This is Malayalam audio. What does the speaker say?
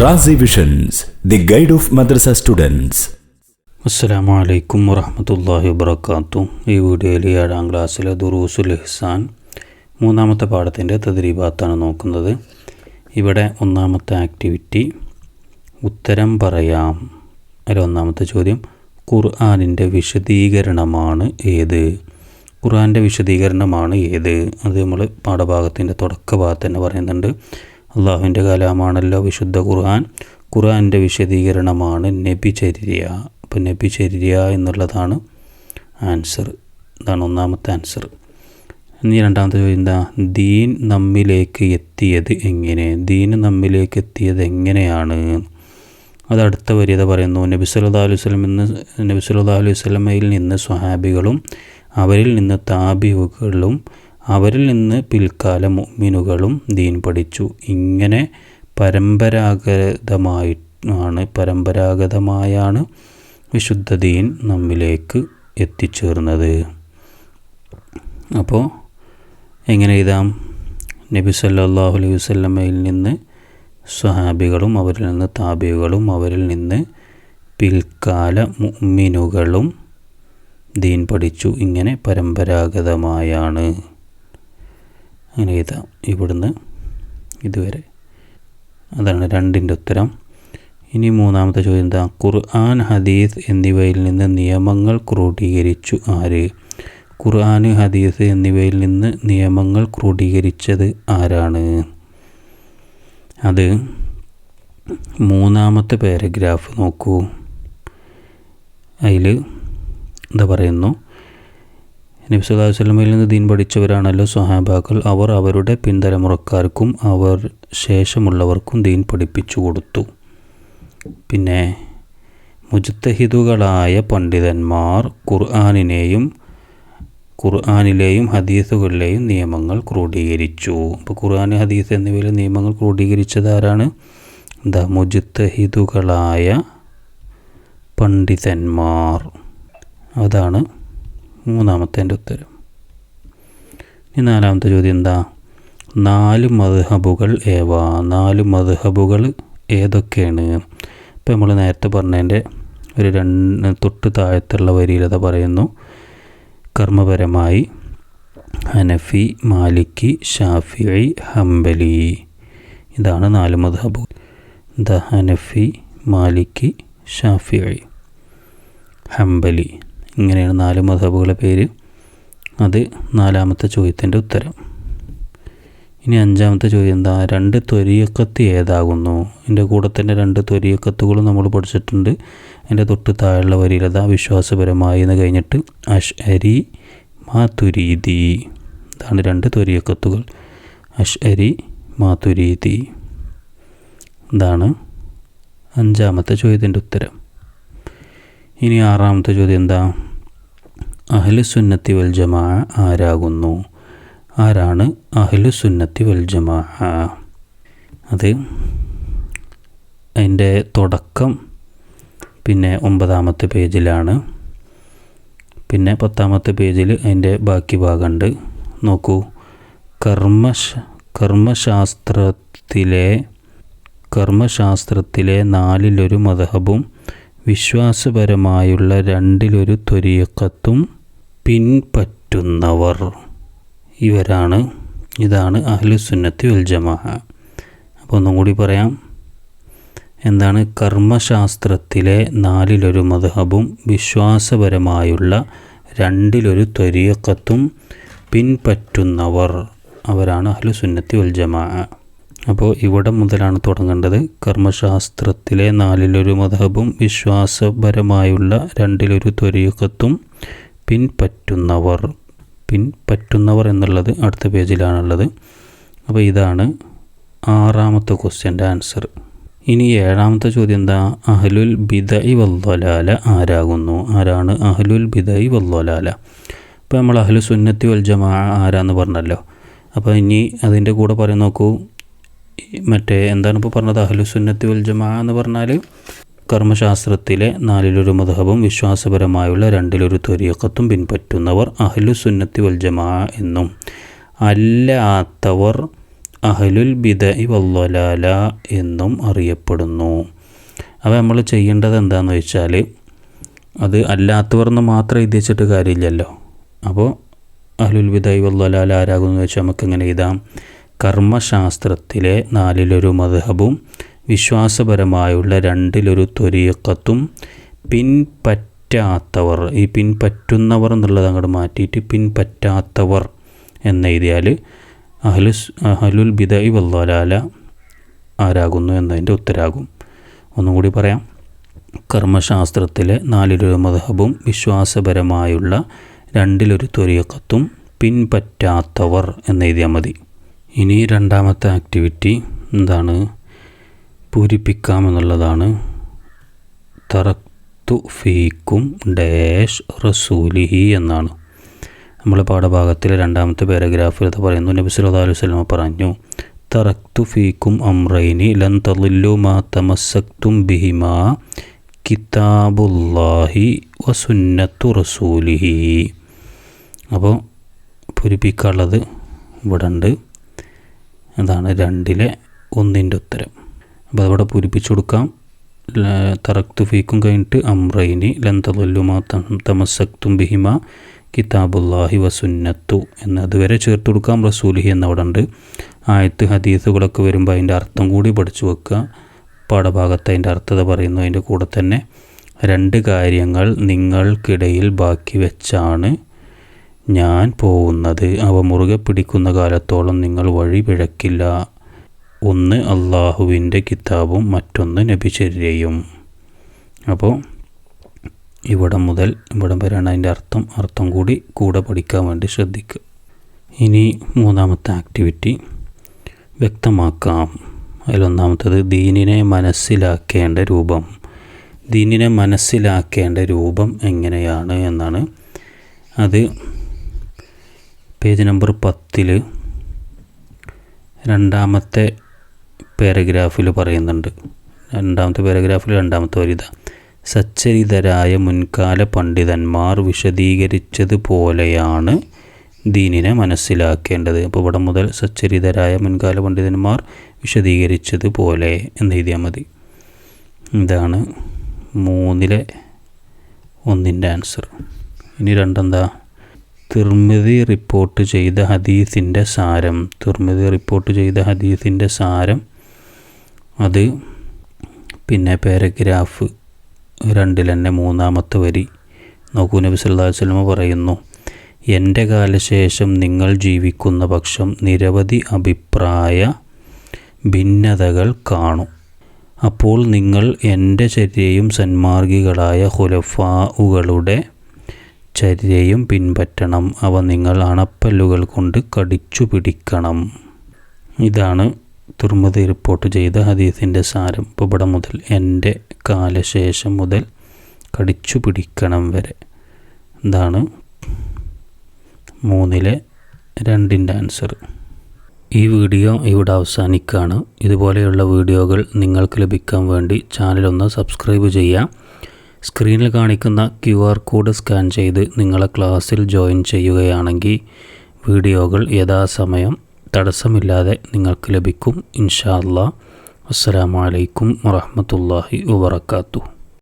Razi visions the guide of madrasa students അസ്സലാമു അലൈക്കും വറഹമത്തല്ലാഹി വബർക്കാത്തു ഈ വീഡിയോയിൽ ഏഴാം ക്ലാസ്സിലെ ദുറൂസുൽ ഇഹ്സാൻ മൂന്നാമത്തെ പാഠത്തിന്റെ തദ്രീബാത്താണ് നോക്കുന്നത്. ഇവിടെ ഒന്നാമത്തെ ആക്ടിവിറ്റി ഉത്തരം പറയാം. അതിൽ ഒന്നാമത്തെ ചോദ്യം ഖുർആാനിന്റെ വിശദീകരണമാണ് ഏത്? ഖുർആന്റെ വിശദീകരണമാണ് ഏത്? അത് നമ്മൾ പാഠഭാഗത്തിന്റെ തുടക്ക ഭാഗത്ത് തന്നെ പറയുന്നുണ്ട്. അള്ളാഹുവിന്റെ കലാമാണല്ലോ വിശുദ്ധ ഖുർആൻ. ഖുർആന്റെ വിശദീകരണമാണ് നബിചര്യ. അപ്പോൾ നബിചര്യ എന്നുള്ളതാണ് ആൻസർ. ഇതാണ് ഒന്നാമത്തെ ആൻസർ. ഇനി രണ്ടാമത്തെ ചോദ്യം എന്താ? ദീൻ നമ്മിലേക്ക് എത്തിയത് എങ്ങനെ? ദീൻ നമ്മിലേക്ക് എത്തിയത് എങ്ങനെയാണ്? അത് അടുത്ത വരിയത പറയുന്നു. നബി സല്ലാ അലൈഹി സ്വലം എന്ന് നബി സല്ലാ അലൈഹി സ്വലമയിൽ നിന്ന് സ്വഹാബികളും അവരിൽ നിന്ന് താബികളും അവരിൽ നിന്ന് പിൽക്കാല മുഅ്മിനുകളും ദീൻ പഠിച്ചു. ഇങ്ങനെ പരമ്പരാഗതമായി ആണ് പരമ്പരാഗതമായാണ് വിശുദ്ധ ദീൻ നമ്മിലേക്ക് എത്തിച്ചേർന്നത്. അപ്പോൾ എങ്ങനെ എഴുതാം നബി സല്ലല്ലാഹു അലൈഹി വസല്ലമയിൽ നിന്ന് സ്വഹാബികളും അവരിൽ നിന്ന് താബികളും അവരിൽ നിന്ന് പിൽക്കാല മുഅ്മിനുകളും ദീൻ പഠിച്ചു. ഇങ്ങനെ പരമ്പരാഗതമായാണ്. അങ്ങനെ എഴുതാം ഇവിടുന്ന് ഇതുവരെ. അതാണ് രണ്ടിന്റെ ഉത്തരം. ഇനി മൂന്നാമത്തെ ചോദ്യം എന്താ? ഖുർആൻ ഹദീസ് എന്നിവയിൽ നിന്ന് നിയമങ്ങൾ ക്രോഡീകരിച്ചു ആര്? ഖുർആൻ ഹദീസ് എന്നിവയിൽ നിന്ന് നിയമങ്ങൾ ക്രോഡീകരിച്ചത് ആരാണ്? അത് മൂന്നാമത്തെ പാരഗ്രാഫ് നോക്കൂ. അതിൽ എന്താ പറയുന്നു? നബി സല്ലല്ലാഹു നിന്ന് ദീൻ പഠിച്ചവരാണല്ലോ സ്വഹാബാക്കൾ. അവർ അവരുടെ പിന്തലമുറക്കാർക്കും അവർ ശേഷമുള്ളവർക്കും ദീൻ പഠിപ്പിച്ചു കൊടുത്തു. പിന്നെ മുജ്തഹിദുകളായ പണ്ഡിതന്മാർ ഖുർആാനിനെയും ഖുർആാനിലെയും ഹദീസുകളിലെയും നിയമങ്ങൾ ക്രോഡീകരിച്ചു. അപ്പോൾ ഖുർആൻ ഹദീസ് എന്നിവയിലെ നിയമങ്ങൾ ക്രോഡീകരിച്ചത് ആരാണ്? എന്താ മുജ്തഹിദുകളായ പണ്ഡിതന്മാർ. അതാണ് മൂന്നാമത്തെ എന്റെ ഉത്തരം. ഇനി നാലാമത്തെ ചോദ്യം എന്താ? നാല് മദ്ഹബുകൾ ഏവ? നാല് മദ്ഹബുകൾ ഏതൊക്കെയാണ്? ഇപ്പോൾ നമ്മൾ നേരത്തെ പറഞ്ഞതിന്റെ ഒരു രണ്ട് തൊട്ട് താഴത്തുള്ള വരിയിലത പറയുന്നു. കർമ്മപരമായി ഹനഫി മാലിക്കി ഷാഫിഐ ഹംബലി. ഇതാണ് നാല് മദ്ഹബുകൾ. ദ ഹനഫി മാലിക്കി ഷാഫിഐ ഹംബലി. ഇങ്ങനെയാണ് നാല് മതബുകളെ പേര്. അത് നാലാമത്തെ ചോദ്യത്തിന്റെ ഉത്തരം. ഇനി അഞ്ചാമത്തെ ചോദ്യം എന്താ? രണ്ട് ത്വരിയക്കത്ത് ഏതാകുന്നു? എന്റെ കൂടെ തന്നെ രണ്ട് ത്വരിയക്കത്തുകളും നമ്മൾ പഠിച്ചിട്ടുണ്ട്. എന്റെ തൊട്ട് താഴെയുള്ള വരിയിലതാ വിശ്വാസപരമായി എന്ന് കഴിഞ്ഞിട്ട് അഷ് അരി മാതുരീതി. ഇതാണ് രണ്ട് ത്വരിയക്കത്തുകൾ അഷ് അരി മാതുരീതി. ഇതാണ് അഞ്ചാമത്തെ ചോദ്യത്തിന്റെ ഉത്തരം. ഇനി ആറാമത്തെ ചോദ്യം എന്താ? അഹ്ലു സുന്നത്തി വൽ ജമാ ആരാകുന്നു? ആരാണ് അഹ്ലു സുന്നത്തി വൽ ജമാ അത് അതിന്റെ തുടക്കം പിന്നെ ഒമ്പതാമത്തെ പേജിലാണ്. പിന്നെ പത്താമത്തെ പേജിൽ അതിന്റെ ബാക്കി ഭാഗമുണ്ട്. നോക്കൂ. കർമ്മ കർമ്മശാസ്ത്രത്തിലെ കർമ്മശാസ്ത്രത്തിലെ നാലിലൊരു മതഹബും വിശ്വാസപരമായുള്ള രണ്ടിലൊരു ത്വരിയക്കത്തും പിൻപറ്റുന്നവർ. ഇവരാണ് ഇതാണ് അഹ്ലുസുന്നത്തി ഉൽ ജമാഹ അപ്പോൾ ഒന്നും കൂടി പറയാം. എന്താണ്? കർമ്മശാസ്ത്രത്തിലെ നാലിലൊരു മധഹബും വിശ്വാസപരമായുള്ള രണ്ടിലൊരു ത്വരിയക്കത്തും പിൻപറ്റുന്നവർ. അവരാണ് അഹ്ലുസുന്നത്തി ഉൽ ജമാഹ അപ്പോൾ ഇവിടെ മുതലാണ് തുടങ്ങേണ്ടത്. കർമ്മശാസ്ത്രത്തിലെ നാലിലൊരു മതഹബും വിശ്വാസപരമായുള്ള രണ്ടിലൊരു ത്വരീക്കത്തും പിൻപറ്റുന്നവർ പിൻപറ്റുന്നവർ എന്നുള്ളത് അടുത്ത പേജിലാണുള്ളത്. അപ്പോൾ ഇതാണ് ആറാമത്തെ ക്വസ്റ്റ്യന്റെ ആൻസർ ഇനി ഏഴാമത്തെ ചോദ്യം എന്താ? അഹ്ലുൽ ബിദൈ വല്ലലാല ആരാകുന്നു? ആരാണ് അഹ്ലുൽ ബിദൈ വല്ലലാല ഇപ്പോൾ നമ്മൾ അഹ്ലു സുന്നത്തി വൽ ജമാ ആരാന്ന് പറഞ്ഞല്ലോ. അപ്പോൾ ഇനി അതിന്റെ കൂടെ പറയാൻ നോക്കൂ. മറ്റേ എന്താണ് ഇപ്പോൾ പറഞ്ഞത്? അഹ്ലു സുന്നത്തി വൽ ജമാ എന്ന് പറഞ്ഞാൽ കർമ്മശാസ്ത്രത്തിലെ നാലിലൊരു മധബും വിശ്വാസപരമായുള്ള രണ്ടിലൊരു ത്വരീക്കത്തും പിൻപറ്റുന്നവർ അഹ്ലു സുന്നത്തി വൽ ജമാ എന്നും അല്ലാത്തവർ അഹലുൽ ബിദ വല്ലലാല എന്നും അറിയപ്പെടുന്നു. അപ്പോൾ നമ്മൾ ചെയ്യേണ്ടത് എന്താണെന്ന് വെച്ചാൽ അത് അല്ലാത്തവർ എന്ന് മാത്രം എഴുതിച്ചിട്ട് കാര്യമില്ലല്ലോ. അപ്പോൾ അഹ്ലുൽ ബിദ വല്ലലാല ആരാകുമെന്ന് വെച്ചാൽ നമുക്ക് എങ്ങനെ എഴുതാം? കർമ്മശാസ്ത്രത്തിലെ നാലിലൊരു മദ്ഹബും വിശ്വാസപരമായുള്ള രണ്ടിലൊരു ത്വരീക്കത്തും പിൻപറ്റാത്തവർ ഈ പിൻപറ്റുന്നവർ എന്നുള്ളത് അങ്ങോട്ട് മാറ്റിയിട്ട് പിൻപറ്റാത്തവർ എന്നെഴുതിയാൽ അഹ്ലുസ് അഹ്ലുൽ ബിദൈ വല്ലാല ആരാകുന്നു എന്നതിന്റെ ഉത്തരാകും. ഒന്നും കൂടി പറയാം. കർമ്മശാസ്ത്രത്തിലെ നാലിലൊരു മതഹബും വിശ്വാസപരമായുള്ള രണ്ടിലൊരു ത്വരീക്കത്തും പിൻപറ്റാത്തവർ എന്നെഴുതിയാൽ മതി. ഇനി രണ്ടാമത്തെ ആക്ടിവിറ്റി എന്താണ്? പൂരിപ്പിക്കാമെന്നുള്ളതാണ്. തറക്തു ഫീക്കും ഡാഷ് റസൂലിഹി എന്നാണ്. നമ്മൾ പാഠഭാഗത്തിലെ രണ്ടാമത്തെ പാരഗ്രാഫിൽ അത് പറയുന്നു. നബി സല്ലല്ലാഹു അലൈഹി വസല്ലം പറഞ്ഞു തറക്തു ഫീക്കും അമ്രൈനി ലൻ തലില്ലു മാ തമസക്തും ബിഹിമാ കിതാബുല്ലാഹി വസുന്നത്തു റസൂലിഹി. അപ്പോൾ പൂരിപ്പിക്കാനുള്ളത് ഇവിടെ ഉണ്ട്. അതാണ് രണ്ടിലെ ഒന്നിന്റെ ഉത്തരം. അപ്പോൾ അതവിടെ പൂരിപ്പിച്ചു കൊടുക്കാം. തറക്തു ഫീക്കും കഴിഞ്ഞിട്ട് അമ്രൈനി ലന്തലുമാ തമസക്തും ബിഹിമ കിതാബുല്ലാഹി വസുന്നത്തു എന്ന് അതുവരെ ചേർത്ത് കൊടുക്കാം. റസൂലിഹി എന്നവിടെ ഉണ്ട് ആയത്ത് ഹദീസുകളൊക്കെ വരുമ്പോൾ അതിന്റെ അർത്ഥം കൂടി പഠിച്ചു വെക്കുക. പാഠഭാഗത്ത് അതിന്റെ അർത്ഥത പറയുന്നു. അതിന്റെ കൂടെ തന്നെ രണ്ട് കാര്യങ്ങൾ നിങ്ങൾക്കിടയിൽ ബാക്കി വെച്ചാണ് ഞാൻ പോകുന്നത്. അവ മുറുകെ പിടിക്കുന്ന കാലത്തോളം നിങ്ങൾ വഴി പിഴക്കില്ല. ഒന്ന് അള്ളാഹുവിന്റെ കിതാബും മറ്റൊന്ന് നബിചര്യയും. അപ്പോൾ ഇവിടം മുതൽ ഇവിടം വരെയാണ് അതിന്റെ അർത്ഥം. അർത്ഥം കൂടി കൂടെ പഠിക്കാൻ വേണ്ടി ശ്രദ്ധിക്കുക. ഇനി മൂന്നാമത്തെ ആക്ടിവിറ്റി വ്യക്തമാക്കാം. അതിലൊന്നാമത്തത് ദീനിനെ മനസ്സിലാക്കേണ്ട രൂപം. ദീനിനെ മനസ്സിലാക്കേണ്ട രൂപം എങ്ങനെയാണ് എന്നാണ്. അത് പേജ് നമ്പർ പത്തിൽ രണ്ടാമത്തെ പാരഗ്രാഫിൽ പറയുന്നുണ്ട്. രണ്ടാമത്തെ പാരഗ്രാഫിൽ രണ്ടാമത്തെ വരിത. സച്ചരിതരായ മുൻകാല പണ്ഡിതന്മാർ വിശദീകരിച്ചതുപോലെയാണ് ദീനിനെ മനസ്സിലാക്കേണ്ടത്. അപ്പോൾ ഇവിടെ മുതൽ സച്ചരിതരായ മുൻകാല പണ്ഡിതന്മാർ വിശദീകരിച്ചതുപോലെ എന്ന് എഴുതിയാൽ മതി. ഇതാണ് മൂന്നിലെ ഒന്നിന്റെ ആൻസർ. ഇനി രണ്ടെന്താ? തിർമിതി റിപ്പോർട്ട് ചെയ്ത ഹദീസിന്റെ സാരം. തിർമിതി റിപ്പോർട്ട് ചെയ്ത ഹദീസിന്റെ സാരം അത്. പിന്നെ പാരഗ്രാഫ് രണ്ടിൽ തന്നെ മൂന്നാമത്തെ വരി. നോക്കൂ നബി സല്ലല്ലാഹു അലൈഹി വസല്ലം പറയുന്നു എന്റെ കാലശേഷം നിങ്ങൾ ജീവിക്കുന്ന പക്ഷം നിരവധി അഭിപ്രായ ഭിന്നതകൾ കാണും. അപ്പോൾ നിങ്ങൾ എന്റെ ചര്യയും സന്മാർഗികളായ ഹുലഫാവുകളുടെ ചര്യയും പിൻപറ്റണം. അവ നിങ്ങൾ അണപ്പല്ലുകൾ കൊണ്ട് കടിച്ചു പിടിക്കണം ഇതാണ് തുർമുദി റിപ്പോർട്ട് ചെയ്ത ഹദീസിന്റെ സാരം ഇവിടെ മുതൽ എന്റെ കാലശേഷം മുതൽ കടിച്ചു പിടിക്കണം വരെ. ഇതാണ് മൂന്നിലെ രണ്ടിന്റെ ആൻസർ. ഈ വീഡിയോ ഇവിടെ അവസാനിക്കുകയാണ്. ഇതുപോലെയുള്ള വീഡിയോകൾ നിങ്ങൾക്ക് ലഭിക്കാൻ വേണ്ടി ചാനലൊന്ന് സബ്സ്ക്രൈബ് ചെയ്യുക. സ്ക്രീനിൽ കാണിക്കുന്ന ക്യു ആർ കോഡ് സ്കാൻ ചെയ്ത് നിങ്ങളെ ക്ലാസ്സിൽ ജോയിൻ ചെയ്യുകയാണെങ്കിൽ വീഡിയോകൾ യഥാസമയം തടസ്സമില്ലാതെ നിങ്ങൾക്ക് ലഭിക്കും. ഇൻഷാ അല്ലാ അസ്സലാമു അലൈക്കും വറഹ്മത്തുള്ളാഹി വബറകാതുഹു.